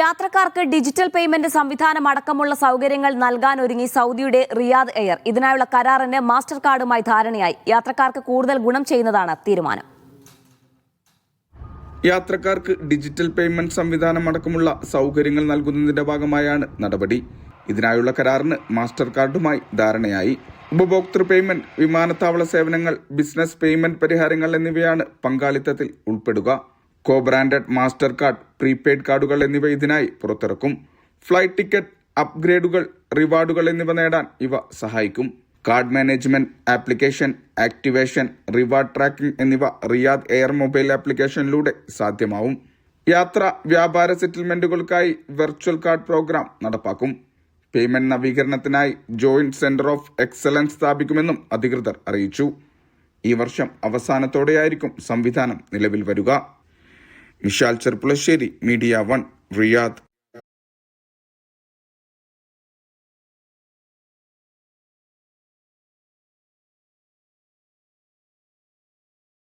യാത്രക്കാർക്ക് digital payment സംവിധാനം അടക്കമുള്ള സൗകര്യങ്ങൾ നൽകാൻ ഒരുങ്ങി സൗദിയുടെ റിയാദ് എയർ. ഇതിനായുള്ള കരാറിന് മാസ്റ്റർ കാർഡുമായി ധാരണയായി. യാത്രക്കാർക്ക് കൂടുതൽ ഗുണം ചെയ്യുന്നതാണ് തീരുമാനം. യാത്രക്കാർക്ക് ഡിജിറ്റൽ പേയ്മെന്റ് സംവിധാനം അടക്കമുള്ള സൗകര്യങ്ങൾ നൽകുന്നതിന്റെ ഭാഗമായാണ് നടപടി. ഇതിനായുള്ള കരാറിന് മാസ്റ്റർ കാർഡുമായി ധാരണയായി. ഉപഭോക്തൃ പേയ്മെന്റ് വിമാനത്താവള സേവനങ്ങൾ ബിസിനസ് പേയ്മെന്റ് പരിഹാരങ്ങൾ എന്നിവയാണ് പങ്കാളിത്തത്തിൽ ഉൾപ്പെടുക. Co branded Mastercard prepaid കാർഡുകൾ എന്നിവ ഇതിനായി പുറത്തിറക്കും. ഫ്ലൈറ്റ് ടിക്കറ്റ് അപ്ഗ്രേഡുകൾ റിവാർഡുകൾ എന്നിവ നേടാൻ ഇവ സഹായിക്കും. Card management application activation reward tracking എന്നിവ റിയാദ് എയർ മൊബൈൽ ആപ്ലിക്കേഷനിലൂടെ സാധ്യമാവും. യാത്ര വ്യാപാര സെറ്റിൽമെന്റുകൾക്കായി വെർച്വൽ കാർഡ് പ്രോഗ്രാം നടപ്പാക്കും. പേയ്മെന്റ് നവീകരണത്തിനായി ജോയിന്റ് സെന്റർ ഓഫ് എക്സലൻസ് സ്ഥാപിക്കുമെന്നും അധികൃതർ അറിയിച്ചു. ഈ വർഷം അവസാനത്തോടെയായിരിക്കും സംവിധാനം നിലവിൽ വരിക. Mishal Cherpulassery media one Riyadh